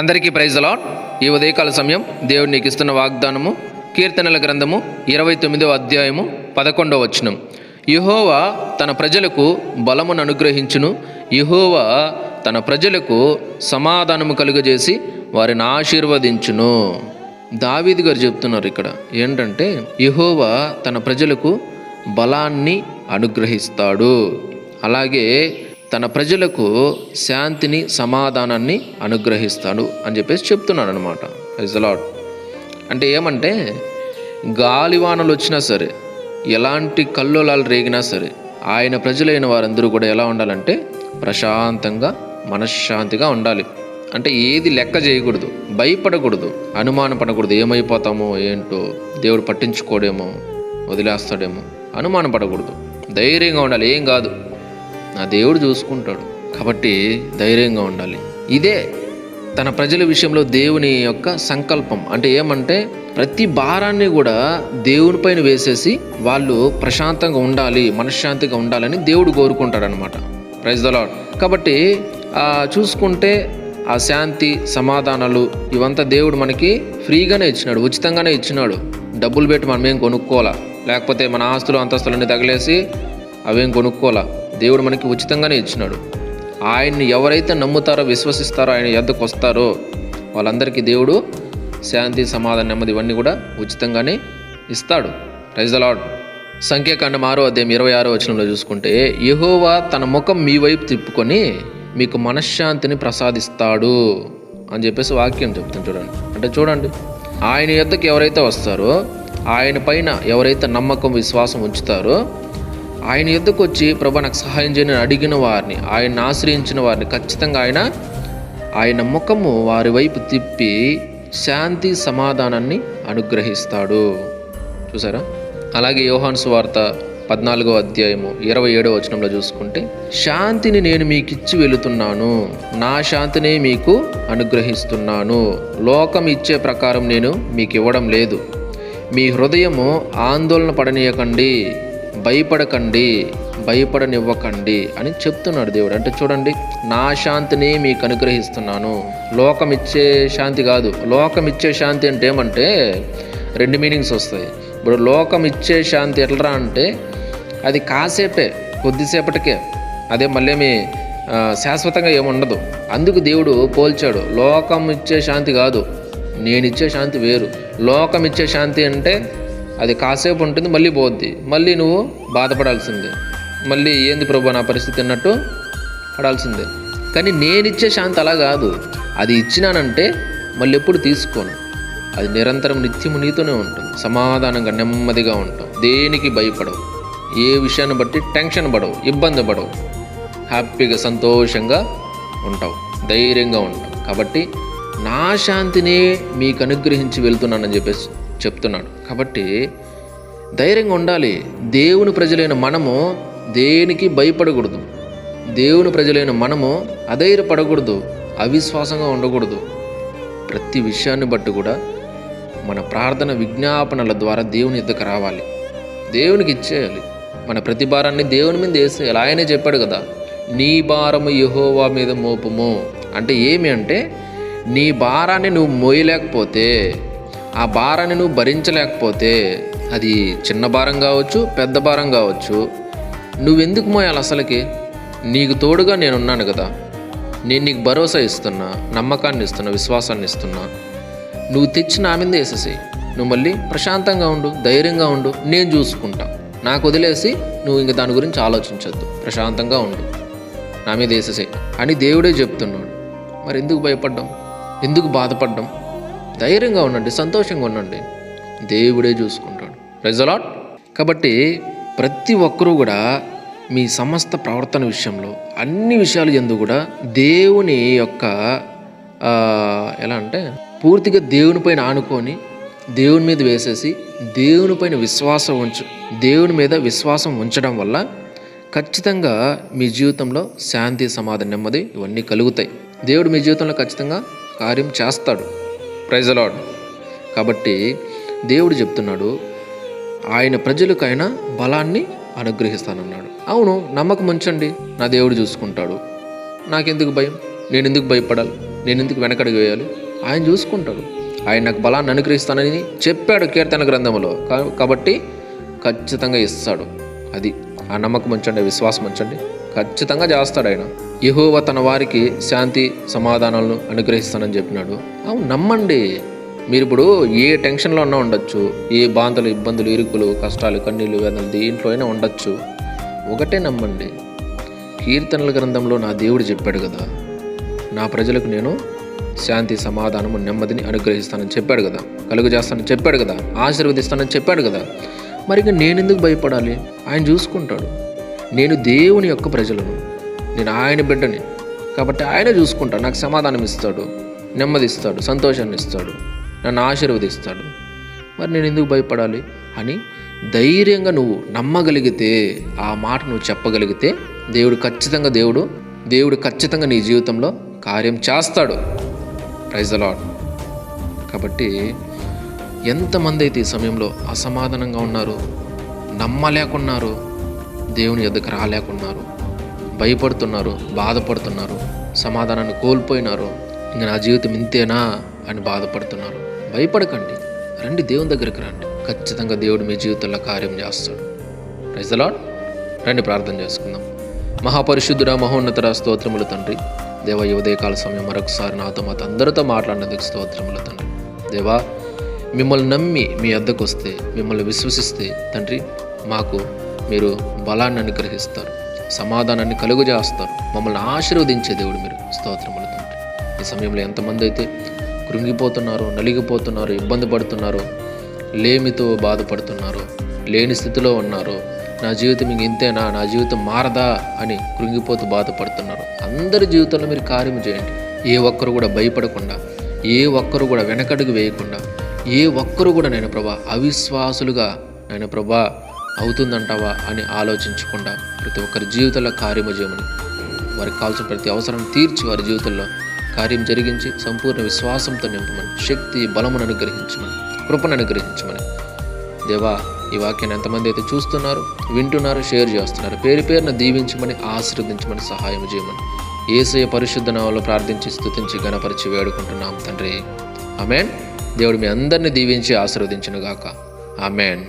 అందరికీ praise allot ఈ ఉదయకాల సమయం దేవుడు నీకు ఇస్తున్న వాగ్దానము కీర్తనల గ్రంథము ఇరవై తొమ్మిదవ అధ్యాయము పదకొండవ వచనం. యహోవా తన ప్రజలకు బలమును అనుగ్రహించును. యహోవా తన ప్రజలకు సమాధానము కలుగజేసి వారిని ఆశీర్వదించును. దావీది గారు చెప్తున్నారు ఇక్కడ ఏంటంటే యహోవా తన ప్రజలకు బలాన్ని అనుగ్రహిస్తాడు. అలాగే తన ప్రజలకు శాంతిని సమాధానాన్ని అనుగ్రహిస్తాడు అని చెప్పేసి చెప్తున్నాడు అనమాట ఇజలాడ్ అంటే ఏమంటే గాలివానలు వచ్చినా సరే ఎలాంటి కల్లోలాలు రేగినా సరే ఆయన ప్రజలైన వారందరూ కూడా ఎలా ఉండాలంటే ప్రశాంతంగా మనశ్శాంతిగా ఉండాలి. అంటే ఏది లెక్క చేయకూడదు భయపడకూడదు అనుమానపడకూడదు ఏమైపోతామో ఏంటో దేవుడు పట్టించుకోడేమో వదిలేస్తాడేమో అనుమానపడకూడదు. ధైర్యంగా ఉండాలి ఏం కాదు. నా దేవుడు చూసుకుంటాడు. కాబట్టి ధైర్యంగా ఉండాలి. ఇదే తన ప్రజల విషయంలో దేవుని యొక్క సంకల్పం. అంటే ఏమంటే ప్రతి భారాన్ని కూడా దేవుని పైన వేసేసి వాళ్ళు ప్రశాంతంగా ఉండాలి మనశ్శాంతిగా ఉండాలని దేవుడు కోరుకుంటాడనమాట ప్రైజ్ ద లాడ్ కాబట్టి చూసుకుంటే ఆ శాంతి సమాధానాలు ఇవంతా దేవుడు మనకి ఫ్రీగానే ఇచ్చినాడు ఉచితంగానే ఇచ్చినాడు. డబ్బులు పెట్టి మనం ఏం కొనుక్కోవాలా? లేకపోతే మన ఆస్తులు అంతస్తులన్నీ తగిలేసి అవేం కొనుక్కోవాలా? దేవుడు మనకి ఉచితంగానే ఇచ్చినాడు. ఆయన్ని ఎవరైతే నమ్ముతారో విశ్వసిస్తారో ఆయన ఎద్దకు వస్తారో వాళ్ళందరికీ దేవుడు శాంతి సమాధానం నెమ్మది ఇవన్నీ కూడా ఉచితంగానే ఇస్తాడు. ప్రైజ్ అలాడ్ సంఖ్యాకాండం ఆరో అధ్యాయం ఇరవై ఆరో వచనంలో చూసుకుంటే యహోవా తన ముఖం మీ వైపు తిప్పుకొని మీకు మనశ్శాంతిని ప్రసాదిస్తాడు అని చెప్పేసి వాక్యం చెప్తాను చూడండి. అంటే చూడండి ఆయన యొద్దకు ఎవరైతే వస్తారో ఆయన పైన ఎవరైతే నమ్మకం విశ్వాసం ఉంచుతారో ఆయన యుద్ధకు వచ్చి ప్రభా నాకు సహాయం చేయని అడిగిన వారిని ఆయన ఆశ్రయించిన వారిని ఖచ్చితంగా ఆయన ఆయన ముఖము వారి వైపు తిప్పి శాంతి సమాధానాన్ని అనుగ్రహిస్తాడు. చూసారా? అలాగే యోహాన్స్ సువార్త పద్నాలుగో అధ్యాయము ఇరవై ఏడో వచనంలో చూసుకుంటే శాంతిని నేను మీకు ఇచ్చి వెళుతున్నాను నా శాంతినే మీకు అనుగ్రహిస్తున్నాను. లోకం ఇచ్చే ప్రకారం నేను మీకు ఇవ్వడం లేదు. మీ హృదయము ఆందోళన పడనీయకండి. భయపడకండి భయపడనివ్వకండి అని చెప్తున్నాడు దేవుడు. అంటే చూడండి నా శాంతిని మీకు అనుగ్రహిస్తున్నాను. లోకం ఇచ్చే శాంతి కాదు. లోకం ఇచ్చే శాంతి అంటే ఏమంటే రెండు మీనింగ్స్ వస్తాయి. ఇప్పుడు లోకం ఇచ్చే శాంతి ఎట్లరా అంటే అది కాసేపే కొద్దిసేపటికే. అదే మళ్ళీ శాశ్వతంగా ఏముండదు. అందుకు దేవుడు పోల్చాడు లోకం ఇచ్చే శాంతి కాదు. నేను ఇచ్చే శాంతి వేరు. లోకం ఇచ్చే శాంతి అంటే అది కాసేపు ఉంటుంది మళ్ళీ పోద్ది. మళ్ళీ నువ్వు బాధపడాల్సిందే. మళ్ళీ ఏంది ప్రభు నా పరిస్థితి అన్నట్టు పడాల్సిందే. కానీ నేనిచ్చే శాంతి అలా కాదు. అది ఇచ్చినానంటే మళ్ళీ ఎప్పుడు తీసుకోను. అది నిరంతరం నిత్యము నీతోనే ఉంటుంది. సమాధానంగా నెమ్మదిగా ఉంటాం. దేనికి భయపడవు. ఏ విషయాన్ని బట్టి టెన్షన్ పడవు ఇబ్బంది పడవు. హ్యాపీగా సంతోషంగా ఉంటావు. ధైర్యంగా ఉంటావు. కాబట్టి నా శాంతిని మీకు అనుగ్రహించి వెళ్తున్నానని చెప్పేసి చెప్తున్నాడు. కాబట్టి ధైర్యంగా ఉండాలి. దేవుని ప్రజలైన మనము దేనికి భయపడకూడదు. దేవుని ప్రజలైన మనము అధైర్యపడకూడదు. అవిశ్వాసంగా ఉండకూడదు. ప్రతి విషయాన్ని బట్టి కూడా మన ప్రార్థన విజ్ఞాపనల ద్వారా దేవుని ఇద్దకు రావాలి. దేవునికి ఇచ్చేయాలి. మన ప్రతి భారాన్ని దేవుని మీద వేసేయాలి. ఆయనే చెప్పాడు కదా నీ భారము యహోవా మీద మోపము. అంటే ఏమి అంటే నీ భారాన్ని నువ్వు మోయలేకపోతే ఆ భారాన్ని నువ్వు భరించలేకపోతే అది చిన్న భారం కావచ్చు పెద్ద భారం కావచ్చు. నువ్వెందుకు మోయాలి అసలుకి? నీకు తోడుగా నేనున్నాను కదా. నేను నీకు భరోసా ఇస్తున్నా నమ్మకాన్ని ఇస్తున్నా విశ్వాసాన్ని ఇస్తున్నా. నువ్వు తెచ్చి నా మీద వేసేసేయి. నువ్వు మళ్ళీ ప్రశాంతంగా ఉండు ధైర్యంగా ఉండు నేను చూసుకుంటా. నాకు వదిలేసి నువ్వు ఇంక దాని గురించి ఆలోచించొద్దు. ప్రశాంతంగా ఉండు. నా మీద వేసేసేయి అని దేవుడే చెప్తున్నాడు. మరి ఎందుకు భయపడ్డాం? ఎందుకు బాధపడ్డాం? ధైర్యంగా ఉండండి సంతోషంగా ఉండండి. దేవుడే చూసుకుంటాడు. రిజలాట్ కాబట్టి ప్రతి ఒక్కరూ కూడా మీ సమస్త ప్రవర్తన విషయంలో అన్ని విషయాలు ఎందు కూడా దేవుని యొక్క ఎలా అంటే పూర్తిగా దేవుని పైన ఆనుకొని దేవుని మీద వేసేసి దేవుని పైన విశ్వాసం ఉంచు దేవుని మీద విశ్వాసం ఉంచడం వల్ల ఖచ్చితంగా మీ జీవితంలో శాంతి సమాధానం నెమ్మది ఇవన్నీ కలుగుతాయి. దేవుడు మీ జీవితంలో ఖచ్చితంగా కార్యం చేస్తాడు. ప్రైజ్ అలాడ్ కాబట్టి దేవుడు చెప్తున్నాడు ఆయన ప్రజలకైనా బలాన్ని అనుగ్రహిస్తానన్నాడు. అవును నమ్మకం ఉంచండి నా దేవుడు చూసుకుంటాడు. నాకెందుకు భయం? నేను ఎందుకు భయపడాలి? నేను ఎందుకు వెనకడుగు వేయాలి? ఆయన చూసుకుంటాడు. ఆయన నాకు బలాన్ని అనుగ్రహిస్తానని చెప్పాడు కీర్తన గ్రంథంలో. కాబట్టి ఖచ్చితంగా ఇస్తాడు. అది ఆ నమ్మకం ఉంచండి విశ్వాసం ఉంచండి. ఖచ్చితంగా చేస్తాడు ఆయన. యహోవ తన వారికి శాంతి సమాధానాలను అనుగ్రహిస్తానని చెప్పినాడు. అవును నమ్మండి. మీరు ఇప్పుడు ఏ టెన్షన్లో ఉన్నా ఉండొచ్చు. ఏ బాధలు ఇబ్బందులు ఇరుకులు కష్టాలు కన్నీళ్ళు వేదనలు దేంట్లో అయినా ఉండొచ్చు. ఒకటే నమ్మండి. కీర్తనల గ్రంథంలో నా దేవుడు చెప్పాడు కదా నా ప్రజలకు నేను శాంతి సమాధానము నెమ్మదిని అనుగ్రహిస్తానని చెప్పాడు కదా కలుగు చేస్తానని చెప్పాడు కదా ఆశీర్వదిస్తానని చెప్పాడు కదా. మరి ఇక నేను ఎందుకు భయపడాలి? ఆయన చూసుకుంటాడు. నేను దేవుని యొక్క ప్రజలను నేను ఆయన బిడ్డని. కాబట్టి ఆయన చూసుకుంటాడు నాకు సమాధానం ఇస్తాడు. నెమ్మదిస్తాడు సంతోషాన్ని ఇస్తాడు. నన్ను ఆశీర్వదిస్తాడు. మరి నేను ఎందుకు భయపడాలి? అని ధైర్యంగా నువ్వు నమ్మగలిగితే ఆ మాట నువ్వు చెప్పగలిగితే దేవుడు ఖచ్చితంగా దేవుడు దేవుడు ఖచ్చితంగా నీ జీవితంలో కార్యం చేస్తాడు. ప్రైజ్ అలాడ్ కాబట్టి ఎంతమంది అయితే ఈ సమయంలో అసమాధానంగా ఉన్నారు నమ్మలేకున్నారు దేవుని ఎద్దకు రాలేకున్నారు భయపడుతున్నారు బాధపడుతున్నారు సమాధానాన్ని కోల్పోయినారు. ఇంక నా జీవితం ఇంతేనా అని బాధపడుతున్నారు. భయపడకండి. రండి దేవుని దగ్గరికి రండి. ఖచ్చితంగా దేవుడు మీ జీవితంలో కార్యం చేస్తాడు. రైజలాడ్ రండి ప్రార్థన చేసుకుందాం. మహాపరిశుద్ధుడ మహోన్నతర స్తోత్రములు తండ్రి. దేవ ఈ ఉదయకాల సమయం మరొకసారి నాతో మాతో అందరితో మాట్లాడినందుకు స్తోత్రములు తండ్రి. దేవా మిమ్మల్ని నమ్మి మీ అద్దకు వస్తే మిమ్మల్ని విశ్వసిస్తే తండ్రి మాకు మీరు బలాన్ని అనుగ్రహిస్తారు. సమాధానాన్ని కలుగజేస్తారు. మమ్మల్ని ఆశీర్వదించే దేవుడు మీరు. స్తోత్రములు తండ్రి. ఈ సమయంలో ఎంతమంది అయితే కృంగిపోతున్నారో నలిగిపోతున్నారో ఇబ్బంది పడుతున్నారో లేమితో బాధపడుతున్నారో లేని స్థితిలో ఉన్నారో నా జీవితం ఇంక ఇంతేనా? నా జీవితం మారదా? అని కృంగిపోతూ బాధపడుతున్నారు అందరి జీవితంలో మీరు కార్యం చేయండి. ఏ ఒక్కరు కూడా భయపడకుండా ఏ ఒక్కరు కూడా వెనకడుగు వేయకుండా ఏ ఒక్కరు కూడా నేను ప్రభా అవిశ్వాసులుగా నేను ప్రభా అవుతుందంటావా అని ఆలోచించకుండా ప్రతి ఒక్కరి జీవితంలో కార్యము చేయమని వారికి కావాల్సిన ప్రతి అవసరాన్ని తీర్చి వారి జీవితంలో కార్యం జరిగించి సంపూర్ణ విశ్వాసంతో నింపమని శక్తి బలమును అనుగ్రహించమని కృపను అనుగ్రహించమని. దేవా ఈ వాక్యాన్ని ఎంతమంది అయితే చూస్తున్నారు వింటున్నారు షేర్ చేస్తున్నారు పేరు పేరున దీవించమని ఆశీర్వదించమని సహాయం చేయమని ఏసయ పరిశుద్ధ నామలో ప్రార్థించి స్థుతించి గణపరిచి వేడుకుంటున్నాం తండ్రి. ఆమెన్. దేవుడు మీ అందరిని దీవించి ఆశీర్వదించునుగాక. ఆమెన్.